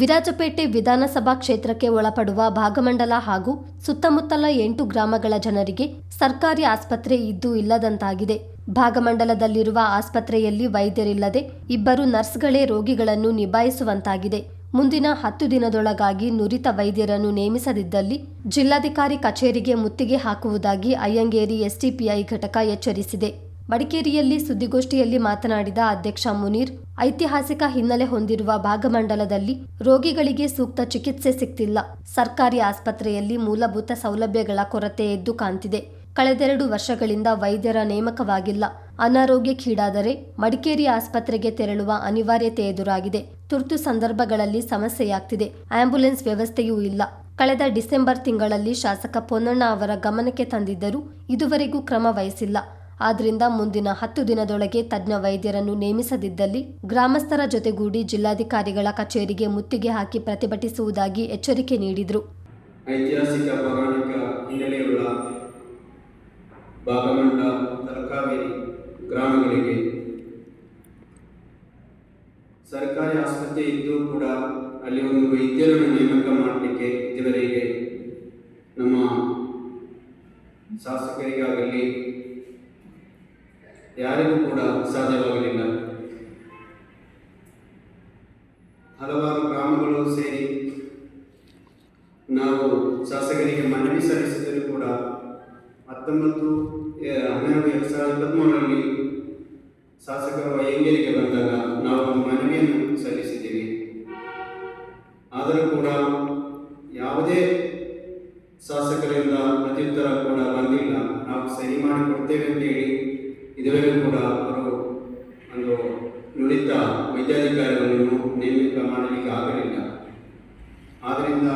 ವಿರಾಜಪೇಟೆ ವಿಧಾನಸಭಾ ಕ್ಷೇತ್ರಕ್ಕೆ ಒಳಪಡುವ ಭಾಗಮಂಡಲ ಹಾಗೂ ಸುತ್ತಮುತ್ತಲ ಎಂಟು ಗ್ರಾಮಗಳ ಜನರಿಗೆ ಸರ್ಕಾರಿ ಆಸ್ಪತ್ರೆ ಇದ್ದು ಇಲ್ಲದಂತಾಗಿದೆ. ಭಾಗಮಂಡಲದಲ್ಲಿರುವ ಆಸ್ಪತ್ರೆಯಲ್ಲಿ ವೈದ್ಯರಿಲ್ಲದೆ ಇಬ್ಬರು ನರ್ಸ್ಗಳೇ ರೋಗಿಗಳನ್ನು ನಿಭಾಯಿಸುವಂತಾಗಿದೆ. ಮುಂದಿನ ಹತ್ತು ದಿನದೊಳಗಾಗಿ ನುರಿತ ವೈದ್ಯರನ್ನು ನೇಮಿಸದಿದ್ದಲ್ಲಿ ಜಿಲ್ಲಾಧಿಕಾರಿ ಕಚೇರಿಗೆ ಮುತ್ತಿಗೆ ಹಾಕುವುದಾಗಿ ಅಯ್ಯಂಗೇರಿ ಎಸ್ಟಿಪಿಐ ಘಟಕ ಎಚ್ಚರಿಸಿದೆ. ಮಡಿಕೇರಿಯಲ್ಲಿ ಸುದ್ದಿಗೋಷ್ಠಿಯಲ್ಲಿ ಮಾತನಾಡಿದ ಅಧ್ಯಕ್ಷ ಮುನೀರ್, ಐತಿಹಾಸಿಕ ಹಿನ್ನೆಲೆ ಹೊಂದಿರುವ ಭಾಗಮಂಡಲದಲ್ಲಿ ರೋಗಿಗಳಿಗೆ ಸೂಕ್ತ ಚಿಕಿತ್ಸೆ ಸಿಗ್ತಿಲ್ಲ ಸರ್ಕಾರಿ ಆಸ್ಪತ್ರೆಯಲ್ಲಿ ಮೂಲಭೂತ ಸೌಲಭ್ಯಗಳ ಕೊರತೆ ಎದ್ದು ಕಾಣ್ತಿದೆ. ಕಳೆದೆರಡು ವರ್ಷಗಳಿಂದ ವೈದ್ಯರ ನೇಮಕವಾಗಿಲ್ಲ. ಅನಾರೋಗ್ಯಕ್ಕೀಡಾದರೆ ಮಡಿಕೇರಿ ಆಸ್ಪತ್ರೆಗೆ ತೆರಳುವ ಅನಿವಾರ್ಯತೆ ಎದುರಾಗಿದೆ. ತುರ್ತು ಸಂದರ್ಭಗಳಲ್ಲಿ ಸಮಸ್ಯೆಯಾಗ್ತಿದೆ. ಆಂಬ್ಯುಲೆನ್ಸ್ ವ್ಯವಸ್ಥೆಯೂ ಇಲ್ಲ. ಕಳೆದ ಡಿಸೆಂಬರ್ ತಿಂಗಳಲ್ಲಿ ಶಾಸಕ ಪೊನ್ನಣ್ಣ ಅವರ ಗಮನಕ್ಕೆ ತಂದಿದ್ದರೂ ಇದುವರೆಗೂ ಕ್ರಮ ವಹಿಸಿಲ್ಲ. ಆದ್ರಿಂದ ಮುಂದಿನ ಹತ್ತು ದಿನದೊಳಗೆ ತಜ್ಞ ವೈದ್ಯರನ್ನು ನೇಮಿಸದಿದ್ದಲ್ಲಿ ಗ್ರಾಮಸ್ಥರ ಜೊತೆಗೂಡಿ ಜಿಲ್ಲಾಧಿಕಾರಿಗಳ ಕಚೇರಿಗೆ ಮುತ್ತಿಗೆ ಹಾಕಿ ಪ್ರತಿಭಟಿಸುವುದಾಗಿ ಎಚ್ಚರಿಕೆ ನೀಡಿದರು. ಐತಿಹಾಸಿಕ ಪೌರಾಣಿಕ ಹಿನ್ನೆಲೆಯುಳ್ಳ ಭಾಗಮಂಡ ತಲಕಾವೇರಿ ಗ್ರಾಮಗಳಿಗೆ ಸರ್ಕಾರಿ ಆಸ್ಪತ್ರೆ ಇದ್ದರೂ ಕೂಡ ಅಲ್ಲಿ ಒಂದು ವೈದ್ಯರನ್ನು ನೇಮಕ ಮಾಡಲಿಕ್ಕೆ ಇದುವರೆಗೆ ನಮ್ಮ ಶಾಸಕರಿಗಾಗಲಿ ಯಾರಿಗೂ ಕೂಡ ಸಾಧ್ಯವಾಗಲಿಲ್ಲ. ಹಲವಾರು ಗ್ರಾಮಗಳು ಸೇರಿ ನಾವು ಶಾಸಕರಿಗೆ ಮನವಿ ಸಲ್ಲಿಸಿದರೂ ಕೂಡ ಹತ್ತೊಂಬತ್ತು ಹನ್ನೆರಡು ಎರಡು ಸಾವಿರದ ಇಪ್ಪತ್ತ್ಮೂರರಲ್ಲಿ ಶಾಸಕರು ಅಯ್ಯಂಗೇರಿಗೆ ಬಂದಾಗ ನಾವು ಮನವಿಯನ್ನು ಸಲ್ಲಿಸಿದ್ದೇವೆ. ಆದರೂ ಕೂಡ ಯಾವುದೇ ಶಾಸಕರಿಂದ ಪ್ರತ್ಯುತ್ತರ ಕೂಡ ಬಂದಿಲ್ಲ. ನಾವು ಸಹಿ ಮಾಡಿಕೊಡ್ತೇವೆ ಕೊಡ್ತೇವೆ ಅಂತೇಳಿ ಇದುವರೆಗೂ ಕೂಡ ಅವರು ಒಂದು ನುರಿತ ವೈದ್ಯಾಧಿಕಾರಿಗಳನ್ನು ನೇಮಕ ಮಾಡಲಿಕ್ಕೆ ಆಗಲಿಲ್ಲ. ಆದ್ದರಿಂದ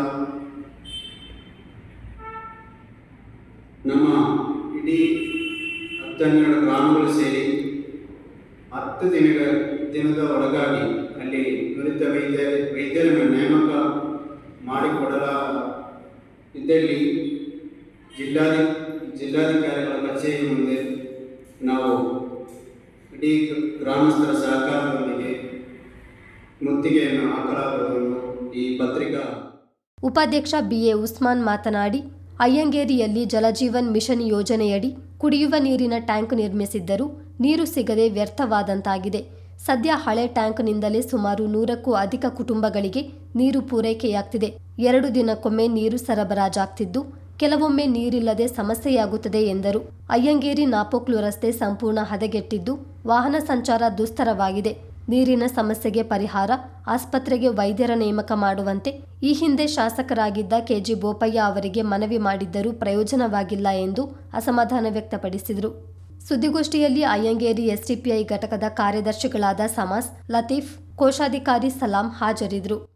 ನಮ್ಮ ಇಡೀ ಹತ್ತನ್ನೆರಡು ಗ್ರಾಮಗಳು ಸೇರಿ ಹತ್ತು ದಿನಗಳ ದಿನದ ಒಳಗಾಗಿ ಅಲ್ಲಿ ನುರಿತ ವೈದ್ಯ ವೈದ್ಯರನ್ನು ನೇಮಕ ಮಾಡಿಕೊಡಲ ಇದ್ದಲ್ಲಿ ಜಿಲ್ಲಾಧಿ ಜಿಲ್ಲಾಧಿಕಾರಿಗಳ ಕಚೇರಿ ಮುಂದೆ ನಾವು ಇಡೀ ಗ್ರಾಮಸ್ಥರ ಸಹಕಾರದೊಂದಿಗೆ ಮುತ್ತಿಗೆಯನ್ನು ಹಾಕಲಾಗುವುದು ಈ ಪತ್ರಿಕಾ ಉಪಾಧ್ಯಕ್ಷ ಬಿಎ ಉಸ್ಮಾನ್ ಮಾತನಾಡಿ, ಅಯ್ಯಂಗೇರಿಯಲ್ಲಿ ಜಲಜೀವನ್ ಮಿಷನ್ ಯೋಜನೆಯಡಿ ಕುಡಿಯುವ ನೀರಿನ ಟ್ಯಾಂಕ್ ನಿರ್ಮಿಸಿದ್ದರೂ ನೀರು ಸಿಗದೆ ವ್ಯರ್ಥವಾದಂತಾಗಿದೆ. ಸದ್ಯ ಹಳೆ ಟ್ಯಾಂಕ್ನಿಂದಲೇ ಸುಮಾರು ನೂರಕ್ಕೂ ಅಧಿಕ ಕುಟುಂಬಗಳಿಗೆ ನೀರು ಪೂರೈಕೆಯಾಗ್ತಿದೆ. ಎರಡು ದಿನಕ್ಕೊಮ್ಮೆ ನೀರು ಸರಬರಾಜಾಗ್ತಿದ್ದು ಕೆಲವೊಮ್ಮೆ ನೀರಿಲ್ಲದೆ ಸಮಸ್ಯೆಯಾಗುತ್ತದೆ ಎಂದರು. ಅಯ್ಯಂಗೇರಿ ನಾಪೋಕ್ಲು ರಸ್ತೆ ಸಂಪೂರ್ಣ ಹದಗೆಟ್ಟಿದ್ದು, ವಾಹನ ಸಂಚಾರ ದುಸ್ತರವಾಗಿದೆ. ನೀರಿನ ಸಮಸ್ಯೆಗೆ ಪರಿಹಾರ, ಆಸ್ಪತ್ರೆಗೆ ವೈದ್ಯರ ನೇಮಕ ಮಾಡುವಂತೆ ಈ ಹಿಂದೆ ಶಾಸಕರಾಗಿದ್ದ ಕೆಜಿ ಬೋಪಯ್ಯ ಅವರಿಗೆ ಮನವಿ ಮಾಡಿದ್ದರೂ ಪ್ರಯೋಜನವಾಗಿಲ್ಲ ಎಂದು ಅಸಮಾಧಾನ ವ್ಯಕ್ತಪಡಿಸಿದರು. ಸುದ್ದಿಗೋಷ್ಠಿಯಲ್ಲಿ ಅಯ್ಯಂಗೇರಿ ಎಸ್ಡಿಪಿಐ ಘಟಕದ ಕಾರ್ಯದರ್ಶಿಗಳಾದ ಸಮಾಸ್, ಲತೀಫ್, ಕೋಶಾಧಿಕಾರಿ ಸಲಾಂ ಹಾಜರಿದ್ದರು.